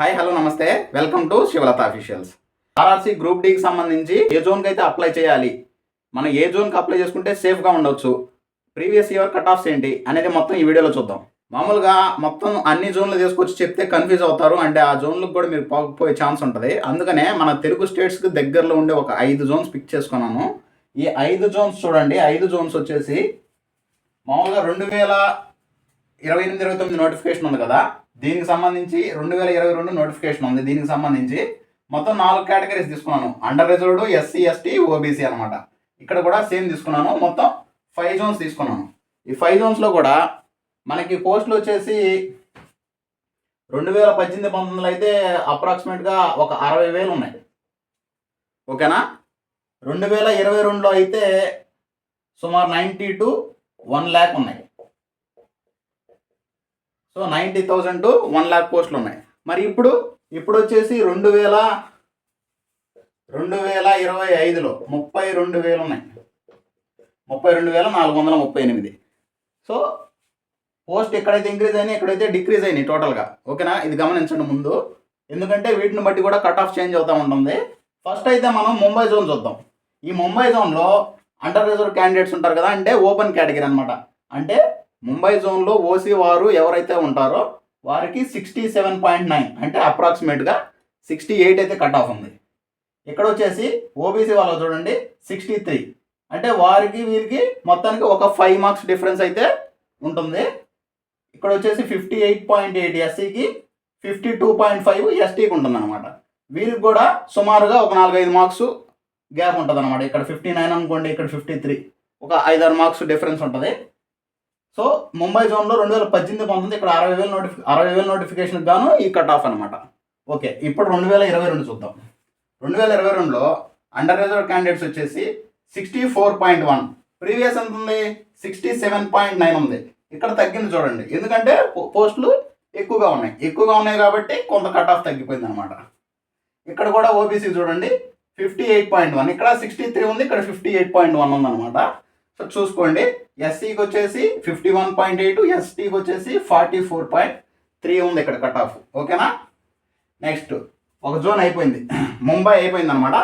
Hi hello నమస్తే. Welcome to Sivalatha officials. RRC group డీకి సంబంధించి ఏ జోన్కి అయితే అప్లై చేయాలి మనం ఏ జోన్కి అప్లై చేసుకుంటే సేఫ్గా ఉండొచ్చు ప్రీవియస్ ఇయర్ కట్ ఆఫ్స్ ఏంటి అనేది మొత్తం ఈ వీడియోలో చూద్దాం. మామూలుగా మొత్తం అన్ని జోన్లు తీసుకొచ్చి చెప్తే కన్ఫ్యూజ్ అవుతారు అంటే ఆ జోన్లకు కూడా మీరు పోకపోయే ఛాన్స్ ఉంటుంది. అందుకనే మన తెలుగు స్టేట్స్కి దగ్గరలో ఉండే ఒక ఐదు జోన్స్ పిక్ చేసుకున్నాను ఈ ఐదు జోన్స్ చూడండి ఐదు జోన్స్ వచ్చేసి మామూలుగా రెండు వేల ఇరవై ఎనిమిది ఇరవై తొమ్మిది నోటిఫికేషన్ ఉంది కదా? దీనికి సంబంధించి రెండు వేల ఇరవై రెండు నోటిఫికేషన్ ఉంది. దీనికి సంబంధించి మొత్తం నాలుగు కేటగిరీస్ తీసుకున్నాను. Under reserved SC ST OBC అనమాట ఇక్కడ కూడా సేమ్ తీసుకున్నాను. మొత్తం ఫైవ్ జోన్స్ తీసుకున్నాను. ఈ ఫైవ్ జోన్స్లో కూడా మనకి పోస్టులు వచ్చేసి రెండు వేల పద్దెనిమిది పంతొమ్మిదిలో అయితే అప్రాక్సిమేట్గా ఒక అరవై వేలు ఉన్నాయి. ఓకేనా? రెండు వేల ఇరవై రెండులో అయితే సుమారు నైంటీ టు వన్ ల్యాక్ ఉన్నాయి. So ninety thousand to one lakh పోస్టులు ఉన్నాయి. మరి ఇప్పుడు ఇప్పుడు వచ్చేసి రెండు వేల రెండు వేల ఇరవై ఐదులో ముప్పై రెండు వేలు ఉన్నాయి. ముప్పై రెండు వేల నాలుగు వందల ముప్పై ఎనిమిది. సో పోస్ట్ ఎక్కడైతే ఇంక్రీజ్ అయినాయి ఎక్కడైతే డిక్రీజ్ అయినాయి టోటల్గా ఓకేనా? ఇది గమనించండి ముందు. ఎందుకంటే వీటిని బట్టి కూడా కట్ ఆఫ్ చేంజ్ అవుతూ ఉంటుంది. ఫస్ట్ అయితే మనం ముంబై జోన్ చూద్దాం. ఈ ముంబై జోన్లో అండర్ రిజర్వ్ క్యాండిడేట్స్ ఉంటారు కదా అంటే ఓపెన్ కేటగిరీ అనమాట అంటే ముంబై జోన్లో ఓసీ వారు ఎవరైతే ఉంటారో వారికి సిక్స్టీ సెవెన్ పాయింట్ నైన్ అంటే అప్రాక్సిమేట్గా సిక్స్టీ ఎయిట్ అయితే కట్ ఆఫ్ ఉంది. ఇక్కడ వచ్చేసి ఓబీసీ వాళ్ళు చూడండి సిక్స్టీ త్రీ. అంటే వారికి వీరికి మొత్తానికి ఒక ఫైవ్ మార్క్స్ డిఫరెన్స్ అయితే ఉంటుంది. ఇక్కడ వచ్చేసి ఫిఫ్టీ ఎయిట్ పాయింట్ ఎయిట్ ఎస్సీకి ఫిఫ్టీ టూ పాయింట్ ఫైవ్ ఎస్టీకి ఉంటుంది అనమాట వీరికి కూడా సుమారుగా ఒక నాలుగైదు మార్క్స్ గ్యాప్ ఉంటుంది అనమాట ఇక్కడ ఫిఫ్టీ నైన్ అనుకోండి ఇక్కడ ఫిఫ్టీ త్రీ. ఒక ఐదారు మార్క్స్ డిఫరెన్స్ ఉంటుంది. సో ముంబై జోన్లో రెండు వేల పద్దెనిమిది పంతొమ్మిది ఇక్కడ అరవై వేల నోటిఫి అరవై వేల నోటిఫికేషన్ గాను ఈ కట్ ఆఫ్ అనమాట ఓకే ఇప్పుడు రెండు వేల ఇరవై రెండు చూద్దాం. రెండు వేల ఇరవై రెండులో అండర్ రిజర్వ్ క్యాండిడేట్స్ వచ్చేసి sixty four point one. Previous ఎంత ఉంది? సిక్స్టీ సెవెన్ పాయింట్ నైన్ ఉంది. ఇక్కడ తగ్గింది చూడండి. ఎందుకంటే పో- పోస్టులు ఎక్కువగా ఉన్నాయి. ఎక్కువగా ఉన్నాయి కాబట్టి కొంత కట్ ఆఫ్ తగ్గిపోయింది అనమాట ఇక్కడ కూడా ఓబీసీ చూడండి ఫిఫ్టీ ఎయిట్ పాయింట్ వన్. ఇక్కడ సిక్స్టీ త్రీ ఉంది ఇక్కడ ఫిఫ్టీ ఎయిట్ పాయింట్ వన్ ఉందన్నమాట. సో చూసుకోండి. ఎస్సీకి వచ్చేసి ఫిఫ్టీ వన్ పాయింట్ ఎయిట్ ఎస్టీకి వచ్చేసి ఫార్టీ ఫోర్ పాయింట్ త్రీ ఉంది ఇక్కడ కట్ ఆఫ్ ఓకేనా నెక్స్ట్ ఒక జోన్ అయిపోయింది. ముంబై అయిపోయింది అనమాట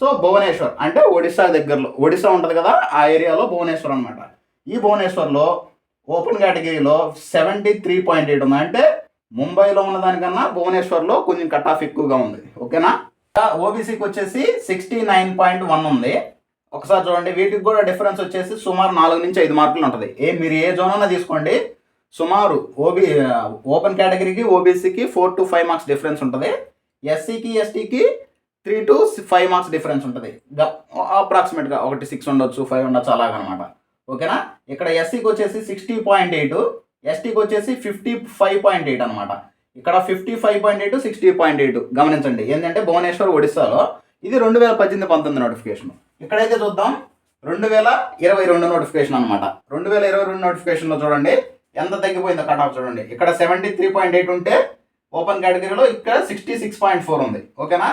సో భువనేశ్వర్ అంటే ఒడిశా దగ్గరలో ఒడిశా ఉంటుంది కదా ఆ ఏరియాలో భువనేశ్వర్ అనమాట ఈ భువనేశ్వర్లో ఓపెన్ కేటగిరీలో సెవెంటీ త్రీ పాయింట్ ఎయిట్ ఉంది. అంటే ముంబైలో ఉన్న దానికన్నా భువనేశ్వర్లో కొంచెం కట్ ఆఫ్ ఎక్కువగా ఉంది. ఓకేనా ఓబీసీకి వచ్చేసి సిక్స్టీ నైన్ పాయింట్ వన్ ఉంది. ఒకసారి చూడండి వీటికి కూడా డిఫరెన్స్ వచ్చేసి సుమారు నాలుగు నుంచి ఐదు మార్కులు ఉంటుంది. ఏ మీరు ఏ జోన్ అన్నా తీసుకోండి సుమారు ఓబీ ఓపెన్ కేటగిరీకి ఓబీసీకి four to five marks difference ఉంటుంది. ఎస్సీకి ఎస్టీకి three to five marks difference ఉంటుంది. అప్రాక్సిమేట్గా ఒకటి సిక్స్ ఉండొచ్చు ఫైవ్ ఉండొచ్చు అలాగనమాట ఓకేనా? ఇక్కడ ఎస్సీకి వచ్చేసి సిక్స్టీ పాయింట్ ఎయిట్ ఎస్టీకి వచ్చేసి ఫిఫ్టీ ఫైవ్ పాయింట్ ఎయిట్ అనమాట ఇక్కడ fifty five point eight sixty point eight గమనించండి. ఏంటంటే భువనేశ్వర్ ఒడిస్సాలో ఇది రెండు వేల పద్దెనిమిది పంతొమ్మిది నోటిఫికేషన్. ఇక్కడైతే చూద్దాం. రెండు వేల ఇరవై రెండు నోటిఫికేషన్ అనమాట రెండు వేల ఇరవై రెండు నోటిఫికేషన్లో చూడండి. ఎంత తగ్గిపోయిందో కట్ ఆఫ్ చూడండి. ఇక్కడ సెవెంటీ త్రీ పాయింట్ ఎయిట్ ఉంటే ఓపెన్ కేటగిరీలో ఇక్కడ సిక్స్టీ సిక్స్ పాయింట్ ఫోర్ ఉంది. ఓకేనా?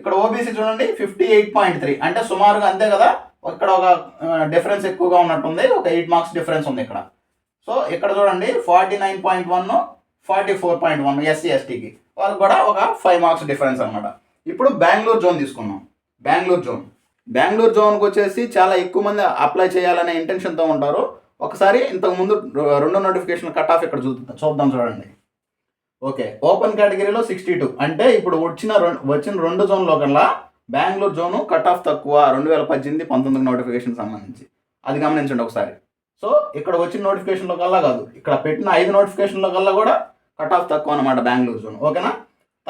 ఇక్కడ ఓబీసీ చూడండి ఫిఫ్టీ ఎయిట్ పాయింట్ త్రీ. అంటే సుమారుగా అంతే కదా? ఇక్కడ ఒక డిఫరెన్స్ ఎక్కువగా ఉన్నట్టుంది. ఒక ఎయిట్ మార్క్స్ డిఫరెన్స్ ఉంది ఇక్కడ. సో ఇక్కడ చూడండి forty nine point one forty four point one SC ఎస్టీకి. వాళ్ళకి కూడా ఒక ఫైవ్ మార్క్స్ డిఫరెన్స్ అనమాట ఇప్పుడు బెంగళూరు జోన్ తీసుకున్నాం బెంగళూరు జోన్. బెంగళూరు జోన్కి వచ్చేసి చాలా ఎక్కువ మంది అప్లై చేయాలనే ఇంటెన్షన్తో ఉంటారు. ఒకసారి ఇంతకు ముందు రెండు నోటిఫికేషన్ కట్ ఆఫ్ ఇక్కడ చూ చూద్దాం చూడండి. ఓకే ఓపెన్ కేటగిరీలో సిక్స్టీ టూ అంటే ఇప్పుడు వచ్చిన రెండు వచ్చిన రెండు జోన్లో కల్లా బెంగళూరు జోను కట్ ఆఫ్ తక్కువ రెండు వేల పద్దెనిమిది పంతొమ్మిది నోటిఫికేషన్ సంబంధించి. అది గమనించండి ఒకసారి. సో ఇక్కడ వచ్చిన నోటిఫికేషన్లో కల్లా కాదు. ఇక్కడ పెట్టిన ఐదు నోటిఫికేషన్లో కల్లా కూడా కట్ ఆఫ్ తక్కువ అనమాట బెంగళూరు జోన్. ఓకేనా?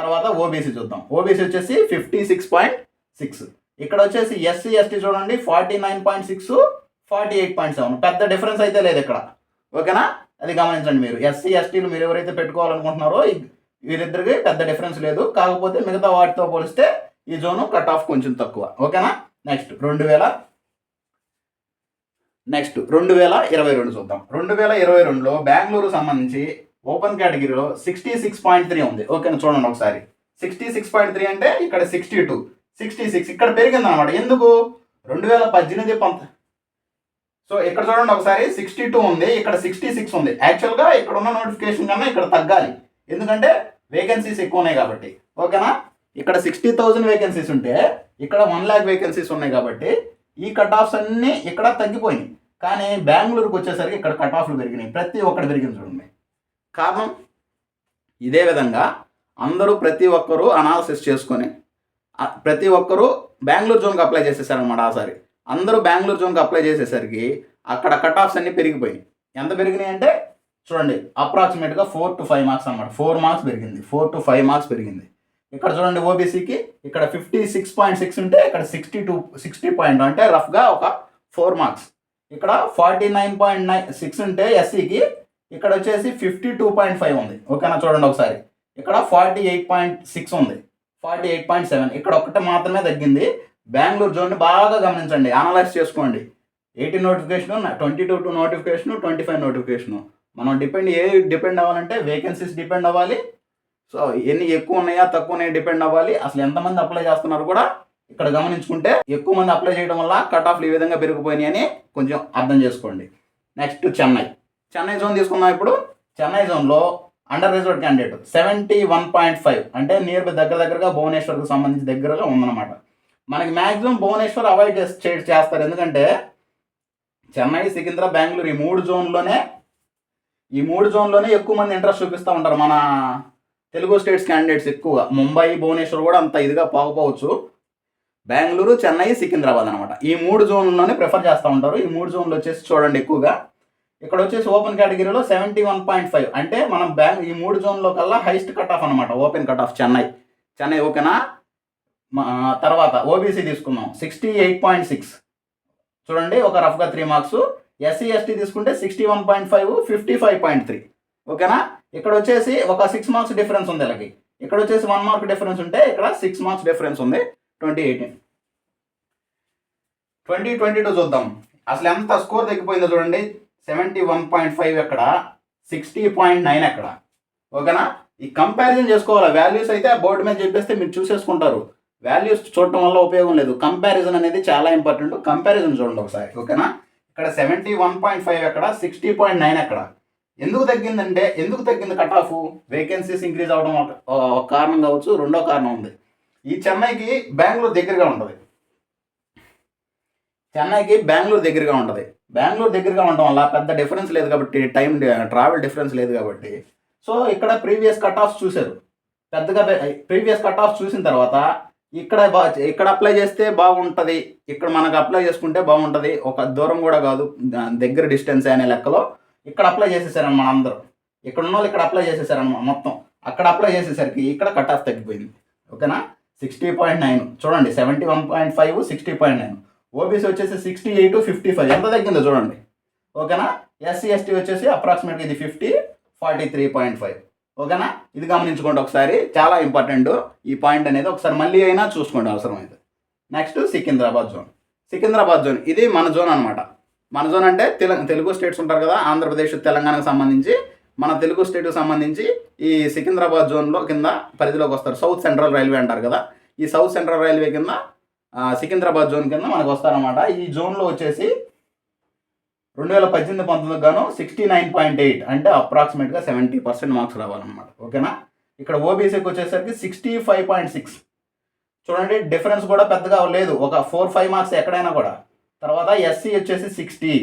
తర్వాత ఓబీసీ చూద్దాం. ఓబీసీ వచ్చేసి ఫిఫ్టీ సిక్స్ పాయింట్ సిక్స్ ఇక్కడ వచ్చేసి ఎస్సీ ఎస్టీ చూడండి forty nine point six forty eight point seven పెద్ద డిఫరెన్స్ అయితే లేదు ఇక్కడ. ఓకేనా? అది గమనించండి మీరు. ఎస్సీ ఎస్టీలు మీరు ఎవరైతే పెట్టుకోవాలనుకుంటున్నారో వీరిద్దరికి పెద్ద డిఫరెన్స్ లేదు. కాకపోతే మిగతా వాటితో పోలిస్తే ఈ జోను కట్ ఆఫ్ కొంచెం తక్కువ. ఓకేనా? నెక్స్ట్ రెండు వేల నెక్స్ట్ రెండు వేల ఇరవై రెండు చూద్దాం. రెండు వేల ఇరవై రెండులో బెంగళూరు సంబంధించి ఓపెన్ కేటగిరీలో సిక్స్టీ సిక్స్ పాయింట్ త్రీ ఉంది. ఓకేనా చూడండి ఒకసారి. సిక్స్టీ సిక్స్ పాయింట్ త్రీ అంటే ఇక్కడ సిక్స్టీ టూ. సిక్స్టీ సిక్స్ ఇక్కడ పెరిగింది అనమాట ఎందుకు? రెండు వేల పద్దెనిమిది పంత సో ఇక్కడ చూడండి ఒకసారి సిక్స్టీ టూ ఉంది ఇక్కడ సిక్స్టీ సిక్స్ ఉంది. యాక్చువల్గా ఇక్కడ ఉన్న నోటిఫికేషన్ కన్నా ఇక్కడ తగ్గాలి. ఎందుకంటే వేకెన్సీస్ ఎక్కువ ఉన్నాయి కాబట్టి. ఓకేనా? ఇక్కడ సిక్స్టీ థౌజండ్ వేకెన్సీస్ ఉంటే ఇక్కడ వన్ ల్యాక్ వేకెన్సీస్ ఉన్నాయి కాబట్టి ఈ కట్ ఆఫ్స్ అన్నీ ఇక్కడ తగ్గిపోయినాయి. కానీ బెంగళూరుకి వచ్చేసరికి ఇక్కడ కట్ ఆఫ్లు పెరిగినాయి. ప్రతి ఒక్కటి పెరిగింది చూడండి. కారణం ఇదే విధంగా అందరూ ప్రతి ఒక్కరూ అనాలిసిస్ చేసుకొని ప్రతి ఒక్కరూ బెంగళూరు జోన్కి అప్లై చేసేసారనమాట ఆసారి అందరూ బెంగళూరు జోన్కి అప్లై చేసేసరికి అక్కడ కట్ ఆఫ్స్ అన్నీ పెరిగిపోయినాయి. ఎంత పెరిగినాయి అంటే చూడండి అప్రాక్సిమేట్గా ఫోర్ టు ఫైవ్ మార్క్స్ అనమాట ఫోర్ మార్క్స్ పెరిగింది. ఫోర్ టు ఫైవ్ మార్క్స్ పెరిగింది. ఇక్కడ చూడండి ఓబీసీకి ఇక్కడ ఫిఫ్టీ సిక్స్ పాయింట్ సిక్స్ ఉంటే ఇక్కడ సిక్స్టీ టూ సిక్స్టీ పాయింట్ అంటే రఫ్గా ఒక ఫోర్ మార్క్స్ ఇక్కడ forty nine point nine six ఉంటే ఎస్సీకి ఇక్కడ వచ్చేసి ఫిఫ్టీ టూ పాయింట్ ఫైవ్ ఉంది. ఓకేనా? చూడండి ఒకసారి. ఇక్కడ ఫార్టీ ఎయిట్ పాయింట్ సిక్స్ ఉంది. ఫార్టీ ఎయిట్ పాయింట్ సెవెన్ ఇక్కడ ఒకటి మాత్రమే తగ్గింది. బెంగళూరు జోన్ని బాగా గమనించండి. అనలైజ్ చేసుకోండి. Eighteen notification twenty two two notification twenty five notification మనం డిపెండ్ ఏ డిపెండ్ అవ్వాలంటే వేకెన్సీస్ డిపెండ్ అవ్వాలి. సో ఎన్ని ఎక్కువ ఉన్నాయా తక్కువ ఉన్నాయా డిపెండ్ అవ్వాలి. అసలు ఎంతమంది అప్లై చేస్తున్నారు కూడా ఇక్కడ గమనించుకుంటే ఎక్కువ మంది అప్లై చేయడం వల్ల కట్ ఆఫ్లు ఈ విధంగా పెరిగిపోయినాయి అని కొంచెం అర్థం చేసుకోండి. నెక్స్ట్ చెన్నై చెన్నై జోన్ తీసుకుందాం ఇప్పుడు. చెన్నై జోన్లో under reserve candidate seventy one point five అంటే నియర్ బై దగ్గర దగ్గరగా భువనేశ్వర్కి సంబంధించి దగ్గరగా ఉందన్నమాట. మనకి మ్యాక్సిమం భువనేశ్వర్ అవాయిడ్ చేసి చేస్తారు. ఎందుకంటే చెన్నై సికింద్రా బెంగళూరు ఈ మూడు జోన్లోనే ఈ మూడు జోన్లోనే ఎక్కువ మంది ఇంట్రెస్ట్ చూపిస్తూ ఉంటారు మన తెలుగు స్టేట్స్ క్యాండిడేట్స్ ఎక్కువగా. ముంబై భువనేశ్వర్ కూడా అంత ఇదిగా పోకపోవచ్చు. బెంగళూరు చెన్నై సికింద్రాబాద్ అనమాట ఈ మూడు జోన్లోనే ప్రిఫర్ చేస్తూ ఉంటారు. ఈ మూడు జోన్లు వచ్చేసి చూడండి ఎక్కువగా. ఇక్కడ వచ్చేసి ఓపెన్ కేటగిరీలో సెవెంటీ వన్ పాయింట్ ఫైవ్. అంటే మనం బ్యాంక్ ఈ మూడు జోన్లో కల్లా హైయెస్ట్ కట్ ఆఫ్ అనమాట open cut off Chennai. Chennai ఓకేనా? మా తర్వాత ఓబీసీ తీసుకుందాం. Sixty eight point six. చూడండి ఒక రఫ్గా త్రీ మార్క్స్. ఎస్సీ ఎస్టీ తీసుకుంటే sixty one point five fifty five point three. ఓకేనా? ఇక్కడ వచ్చేసి ఒక సిక్స్ మార్క్స్ డిఫరెన్స్ ఉంది వీళ్ళకి. ఇక్కడ వచ్చేసి వన్ మార్క్ డిఫరెన్స్ ఉంటే ఇక్కడ సిక్స్ మార్క్స్ డిఫరెన్స్ ఉంది. Twenty eighteen twenty twenty two చూద్దాం. అసలు ఎంత స్కోర్ తగ్గిపోయిందో చూడండి. సెవెంటీ వన్ పాయింట్ ఫైవ్ ఎక్కడ? సిక్స్టీ పాయింట్ నైన్ ఎక్కడ? ఓకేనా? ఈ కంపారిజన్ చేసుకోవాలి? వాల్యూస్ అయితే బోర్డు మీద చెప్పేస్తే మీరు చూసేసుకుంటారు. వాల్యూస్ చూడటం వల్ల ఉపయోగం లేదు. కంపారిజన్ అనేది చాలా ఇంపార్టెంట్ కంపారిజన్ చూడండి ఒకసారి. ఓకేనా? ఇక్కడ సెవెంటీ వన్ పాయింట్ ఫైవ్ ఎక్కడ? సిక్స్టీ పాయింట్ నైన్ ఎక్కడ? ఎందుకు తగ్గిందంటే ఎందుకు తగ్గింది కట్ ఆఫ్ వేకెన్సీస్ ఇంక్రీజ్ అవడం ఒక ఒక కారణం కావచ్చు. రెండో కారణం ఉంది. ఈ చెన్నైకి బెంగళూరు దగ్గరగా ఉంటుంది. చెన్నైకి బెంగళూరు దగ్గరగా ఉంటుంది. బెంగళూరు దగ్గరగా ఉండడం వల్ల పెద్ద డిఫరెన్స్ లేదు కాబట్టి టైం ట్రావెల్ డిఫరెన్స్ లేదు కాబట్టి. సో ఇక్కడ ప్రీవియస్ కట్ ఆఫ్స్ చూశారు. పెద్దగా ప్రీవియస్ కట్ ఆఫ్స్ చూసిన తర్వాత ఇక్కడ బా ఇక్కడ అప్లై చేస్తే బాగుంటుంది. ఇక్కడ మనకు అప్లై చేసుకుంటే బాగుంటుంది. ఒక దూరం కూడా కాదు. దగ్గర డిస్టెన్స్ అనే లెక్కలో ఇక్కడ అప్లై చేసేసారని మన అందరూ ఇక్కడ ఉన్న వాళ్ళు ఇక్కడ అప్లై చేసేసారన్నమాట మొత్తం. అక్కడ అప్లై చేసేసరికి ఇక్కడ కట్ ఆఫ్ తగ్గిపోయింది. ఓకేనా? సిక్స్టీ పాయింట్ నైన్ చూడండి seventy one point five sixty point nine OBC వచ్చేసి సిక్స్టీ ఎయిట్ ఫిఫ్టీ ఫైవ్ ఎంత తగ్గిందో చూడండి. ఓకేనా? ఎస్సీ ఎస్టీ వచ్చేసి అప్రాక్సిమేట్గా ఇది fifty forty three point five ఓకేనా? ఇది గమనించుకోండి ఒకసారి. చాలా ఇంపార్టెంట్ ఈ పాయింట్ అనేది ఒకసారి మళ్ళీ అయినా చూసుకోండి అవసరమైతే. Next Secunderabad zone Secunderabad zone ఇది మన జోన్ అనమాట మన జోన్ అంటే తెల తెలుగు స్టేట్స్ ఉంటారు కదా ఆంధ్రప్రదేశ్ తెలంగాణకు సంబంధించి. మన తెలుగు స్టేట్కి సంబంధించి ఈ సికింద్రాబాద్ జోన్లో కింద పరిధిలోకి వస్తారు. సౌత్ సెంట్రల్ రైల్వే అంటారు కదా. ఈ సౌత్ సెంట్రల్ రైల్వే కింద సికింద్రాబాద్ జోన్ కింద మనకు వస్తారనమాట ఈ జోన్లో వచ్చేసి రెండు వేల పద్దెనిమిది పంతొమ్మిది గాను సిక్స్టీ నైన్ పాయింట్ ఎయిట్ అంటే అప్రాక్సిమేట్గా సెవెంటీ పర్సెంట్ మార్క్స్ రావాలన్నమాట. ఓకేనా? ఇక్కడ ఓబీసీకి వచ్చేసరికి సిక్స్టీ ఫైవ్ పాయింట్ సిక్స్ చూడండి డిఫరెన్స్ కూడా పెద్దగా లేదు ఒక ఫోర్ ఫైవ్ మార్క్స్ ఎక్కడైనా కూడా. తర్వాత ఎస్సీ వచ్చేసి sixty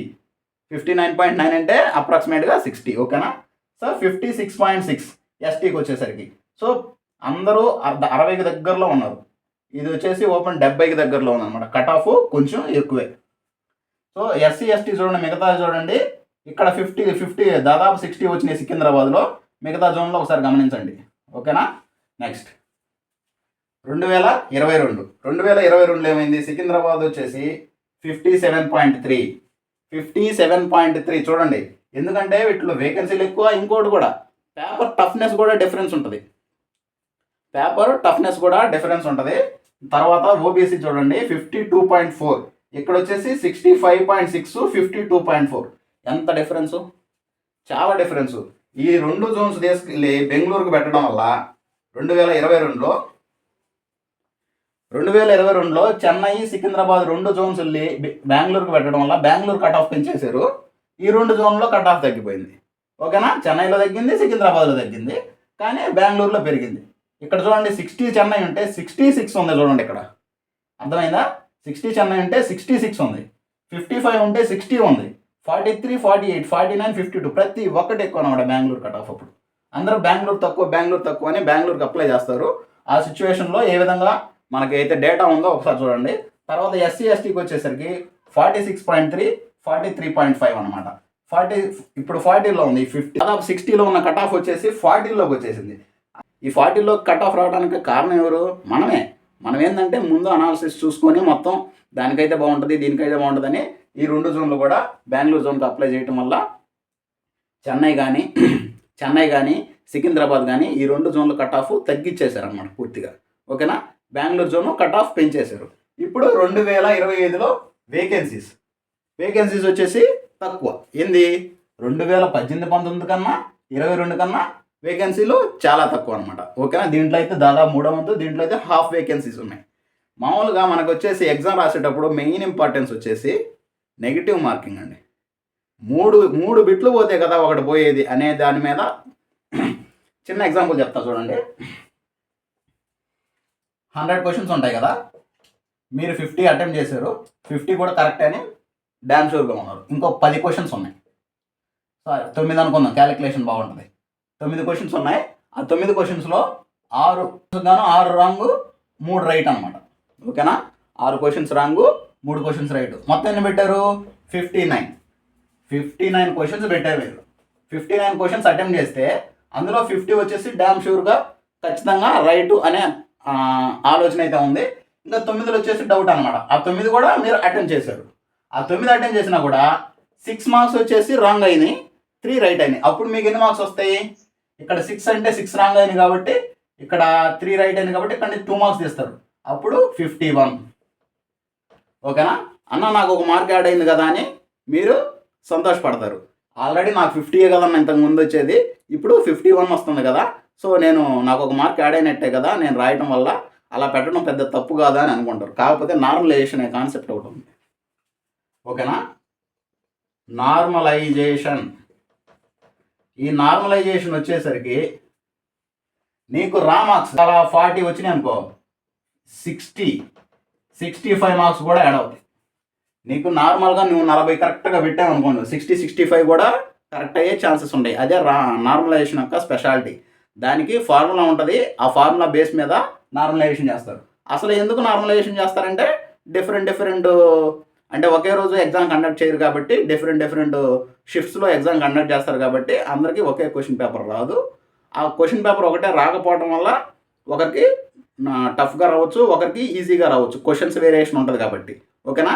fifty nine point nine అంటే అప్రాక్సిమేట్గా సిక్స్టీ ఓకేనా? So fifty six point six ఎస్టీకి వచ్చేసరికి. సో అందరూ అర్ధ అరవైకి దగ్గరలో ఉన్నారు. ఇది వచ్చేసి ఓపెన్ డెబ్బైకి దగ్గరలో ఉందన్నమాట. కట్ ఆఫ్ కొంచెం ఎక్కువే. సో ఎస్సీ ఎస్టీ చూడండి మిగతా చూడండి. ఇక్కడ ఫిఫ్టీ ఫిఫ్టీ దాదాపు సిక్స్టీ వచ్చినాయి సికింద్రాబాద్లో. మిగతా జోన్లో ఒకసారి గమనించండి. ఓకేనా? నెక్స్ట్ రెండు వేల ఇరవై రెండు. రెండు వేల ఇరవై రెండులో ఏమైంది? సికింద్రాబాద్ వచ్చేసి fifty seven point three fifty seven point three చూడండి. ఎందుకంటే వీటిలో వేకెన్సీలు ఎక్కువ ఇంకోటి కూడా. పేపర్ టఫ్నెస్ కూడా డిఫరెన్స్ ఉంటుంది. పేపర్ టఫ్నెస్ కూడా డిఫరెన్స్ ఉంటుంది. తర్వాత ఓబీసీ చూడండి ఫిఫ్టీ టూ పాయింట్ ఫోర్ ఇక్కడ వచ్చేసి sixty five point six fifty two point four ఎంత డిఫరెన్సు చాలా డిఫరెన్సు ఈ రెండు జోన్స్ తీసుకెళ్ళి బెంగళూరుకు పెట్టడం వల్ల రెండు వేల ఇరవై రెండులో రెండు వేల ఇరవై రెండులో చెన్నై సికింద్రాబాద్ రెండు జోన్స్ వెళ్ళి బెంగళూరుకు పెట్టడం వల్ల బెంగళూరు కట్ ఆఫ్ పెంచేశారు. ఈ రెండు జోన్లో కట్ ఆఫ్ తగ్గిపోయింది. ఓకేనా? చెన్నైలో తగ్గింది సికింద్రాబాద్లో తగ్గింది. కానీ బెంగళూరులో పెరిగింది. ఇక్కడ చూడండి సిక్స్టీ చెన్నై ఉంటే సిక్స్టీ సిక్స్ ఉంది చూడండి ఇక్కడ. అర్థమైందా? సిక్స్టీ చెన్నై ఉంటే సిక్స్టీ సిక్స్ ఉంది. ఫిఫ్టీ ఫైవ్ ఉంటే సిక్స్టీ ఉంది. Forty three forty eight forty nine fifty two ప్రతి ఒక్కటి ఎక్కువ అనమాట బెంగళూరు కట్ ఆఫ్ అప్పుడు. అందరూ బెంగళూరు తక్కువ బెంగళూరు తక్కువ అని బెంగళూరుకి అప్లై చేస్తారు. ఆ సిచ్యువేషన్లో ఏ విధంగా మనకి అయితే డేటా ఉందో ఒకసారి చూడండి. తర్వాత ఎస్సీ ఎస్టీకి వచ్చేసరికి forty six point three forty three point five అనమాట ఫార్టీ ఇప్పుడు ఫార్టీలో ఉంది ఫిఫ్టీ దాదాపు సిక్స్టీలో ఉన్న కట్ ఆఫ్ వచ్చేసి ఫార్టీలోకి వచ్చేసింది. ఈ ఫార్టీలో కట్ ఆఫ్ రావడానికి కారణం ఎవరు? మనమే. మనం ఏంటంటే ముందు అనాలిసిస్ చూసుకొని మొత్తం దానికైతే బాగుంటుంది దీనికైతే బాగుంటుందని ఈ రెండు జోన్లు కూడా బెంగళూరు జోన్కి అప్లై చేయటం వల్ల చెన్నై కానీ చెన్నై కానీ సికింద్రాబాద్ కానీ ఈ రెండు జోన్లు కట్ ఆఫ్ తగ్గించేశారనమాట పూర్తిగా. ఓకేనా? బెంగళూరు జోను కట్ ఆఫ్ పెంచేశారు. ఇప్పుడు రెండు వేల ఇరవై ఐదులో వేకెన్సీస్ వేకెన్సీస్ వచ్చేసి తక్కువ. ఏంది? రెండు వేల పద్దెనిమిది పంతొమ్మిది కన్నా ఇరవై రెండు కన్నా వేకెన్సీలు చాలా తక్కువ అనమాట ఓకేనా? దీంట్లో అయితే దాదాపు మూడో వంతు దీంట్లో అయితే హాఫ్ వేకెన్సీస్ ఉన్నాయి. మామూలుగా మనకు వచ్చేసి ఎగ్జామ్ రాసేటప్పుడు మెయిన్ ఇంపార్టెన్స్ వచ్చేసి నెగిటివ్ మార్కింగ్ అండి. మూడు మూడు బిట్లు పోతే కదా ఒకటి పోయేది అనే దాని మీద చిన్న ఎగ్జాంపుల్ చెప్తా చూడండి. హండ్రెడ్ క్వశ్చన్స్ ఉంటాయి కదా? మీరు ఫిఫ్టీ అటెంప్ట్ చేశారు. ఫిఫ్టీ కూడా కరెక్ట్ అని డ్యామ్ షూర్గా ఉన్నారు. ఇంకో పది క్వశ్చన్స్ ఉన్నాయి. సారీ తొమ్మిది అనుకుందాం. క్యాలిక్యులేషన్ బాగుంటుంది. తొమ్మిది క్వశ్చన్స్ ఉన్నాయి. ఆ తొమ్మిది క్వశ్చన్స్లో ఆరు గాను ఆరు రాంగు మూడు రైట్ అనమాట ఓకేనా? ఆరు క్వశ్చన్స్ రాంగు మూడు క్వశ్చన్స్ రైట్. మొత్తం ఎన్ని పెట్టారు? Fifty nine. Fifty nine questions పెట్టారు మీరు ఫిఫ్టీ నైన్ క్వశ్చన్స్ అటెంప్ట్ చేస్తే అందులో ఫిఫ్టీ వచ్చేసి డ్యామ్ షూర్గా ఖచ్చితంగా రైట్ అనే ఆలోచన అయితే ఉంది. ఇంకా తొమ్మిదిలో వచ్చేసి డౌట్ అనమాట ఆ తొమ్మిది కూడా మీరు అటెంప్ట్ చేశారు. ఆ తొమ్మిది అటెంప్ట్ చేసినా కూడా సిక్స్ మార్క్స్ వచ్చేసి రాంగ్ అయినాయి త్రీ రైట్ అయినాయి. అప్పుడు మీకు ఎన్ని మార్క్స్ వస్తాయి? ఇక్కడ సిక్స్ అంటే సిక్స్ రాంగ్ అయింది కాబట్టి ఇక్కడ త్రీ రైట్ అయింది కాబట్టి ఇక్కడ టూ మార్క్స్ తీస్తారు అప్పుడు ఫిఫ్టీ వన్ ఓకేనా? అన్న నాకు ఒక మార్క్ యాడ్ అయింది కదా అని మీరు సంతోషపడతారు. ఆల్రెడీ నాకు ఫిఫ్టీ కదా అన్న ఇంతకు ముందు వచ్చేది. ఇప్పుడు ఫిఫ్టీ వన్ వస్తుంది కదా. సో నేను నాకు ఒక మార్క్ యాడ్ అయినట్టే కదా నేను రాయటం వల్ల అలా పెట్టడం పెద్ద తప్పు కాదా అని అనుకుంటారు. కాకపోతే నార్మలైజేషన్ అనే కాన్సెప్ట్ ఒకటి ఉంది. ఓకేనా? నార్మలైజేషన్ ఈ నార్మలైజేషన్ వచ్చేసరికి నీకు రా మార్క్స్ అలా ఫార్టీ వచ్చినాయి అనుకో. సిక్స్టీ. సిక్స్టీ ఫైవ్ మార్క్స్ కూడా యాడ్ అవుతాయి. నీకు నార్మల్గా నువ్వు నలభై కరెక్ట్గా పెట్టావు అనుకోండి. సిక్స్టీ సిక్స్టీ ఫైవ్ కూడా కరెక్ట్ అయ్యే ఛాన్సెస్ ఉంటాయి. అదే రా నార్మలైజేషన్ యొక్క స్పెషాలిటీ. దానికి ఫార్ములా ఉంటుంది. ఆ ఫార్ములా బేస్ మీద నార్మలైజేషన్ చేస్తారు. అసలు ఎందుకు నార్మలైజేషన్ చేస్తారంటే డిఫరెంట్ డిఫరెంట్ అంటే ఒకే రోజు ఎగ్జామ్ కండక్ట్ చేయరు కాబట్టి డిఫరెంట్ డిఫరెంట్ షిఫ్ట్స్లో ఎగ్జామ్ కండక్ట్ చేస్తారు కాబట్టి అందరికీ ఒకే క్వశ్చన్ పేపర్ రాదు. ఆ క్వశ్చన్ పేపర్ ఒకటే రాకపోవడం వల్ల ఒకరికి టఫ్గా రావచ్చు ఒకరికి ఈజీగా రావచ్చు. క్వశ్చన్స్ వేరియేషన్ ఉంటుంది కాబట్టి. ఓకేనా?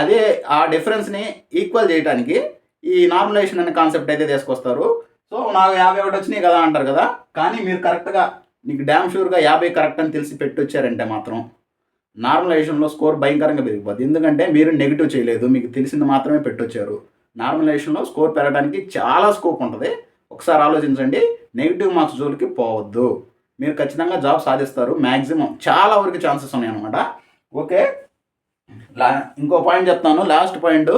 అదే ఆ డిఫరెన్స్ని ఈక్వల్ చేయడానికి ఈ నార్మలైజేషన్ అనే కాన్సెప్ట్ అయితే తీసుకొస్తారు. సో నాకు యాభై ఒకటి వచ్చినాయి కదా అంటారు కదా? కానీ మీరు కరెక్ట్గా నీకు డ్యామ్ షూర్గా యాభై కరెక్ట్ అని తెలిసి పెట్టొచ్చారంటే మాత్రం నార్మలైజేషన్లో స్కోర్ భయంకరంగా పెరిగిపోద్ది. ఎందుకంటే మీరు నెగిటివ్ చేయలేదు. మీకు తెలిసింది మాత్రమే పెట్టొచ్చారు. నార్మలైజేషన్లో స్కోర్ పెరగడానికి చాలా స్కోప్ ఉంటుంది. ఒకసారి ఆలోచించండి. నెగిటివ్ మార్క్స్ జోలికి పోవద్దు. మీరు ఖచ్చితంగా జాబ్ సాధిస్తారు. మ్యాక్సిమం చాలా వరకు ఛాన్సెస్ ఉన్నాయి అనమాట ఓకే? లా ఇంకో పాయింట్ చెప్తాను. Last point.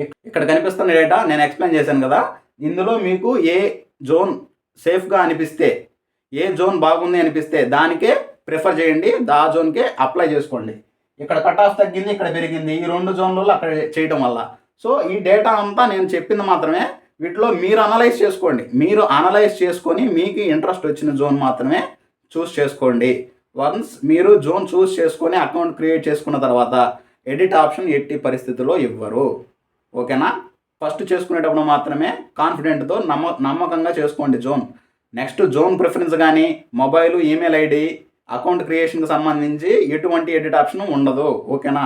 ఇక్కడ కనిపిస్తున్న డేటా నేను ఎక్స్ప్లెయిన్ చేశాను కదా. ఇందులో మీకు ఏ జోన్ సేఫ్గా అనిపిస్తే ఏ జోన్ బాగుంది అనిపిస్తే దానికే ప్రిఫర్ చేయండి. దా జోన్కే అప్లై చేసుకోండి. ఇక్కడ కట్ ఆఫ్ తగ్గింది ఇక్కడ పెరిగింది. ఈ రెండు జోన్లలో అక్కడ చేయడం వల్ల. సో ఈ డేటా అంతా నేను చెప్పింది మాత్రమే. వీటిలో మీరు అనలైజ్ చేసుకోండి. మీరు అనలైజ్ చేసుకొని మీకు ఇంట్రెస్ట్ వచ్చిన జోన్ మాత్రమే చూస్ చేసుకోండి. వన్స్ మీరు జోన్ చూస్ చేసుకొని అకౌంట్ క్రియేట్ చేసుకున్న తర్వాత ఎడిట్ ఆప్షన్ ఎట్టి పరిస్థితుల్లో ఇవ్వరు. ఓకేనా? ఫస్ట్ చేసుకునేటప్పుడు మాత్రమే కాన్ఫిడెంట్తో నమ్మ నమ్మకంగా చేసుకోండి జోన్. నెక్స్ట్ జోన్ ప్రిఫరెన్స్ కానీ మొబైల్ ఈమెయిల్ ఐడి అకౌంట్ క్రియేషన్కి సంబంధించి ఎటువంటి ఎడిట్ ఆప్షన్ ఉండదు. ఓకేనా?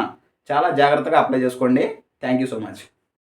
చాలా జాగ్రత్తగా అప్లై చేసుకోండి. Thank you so much.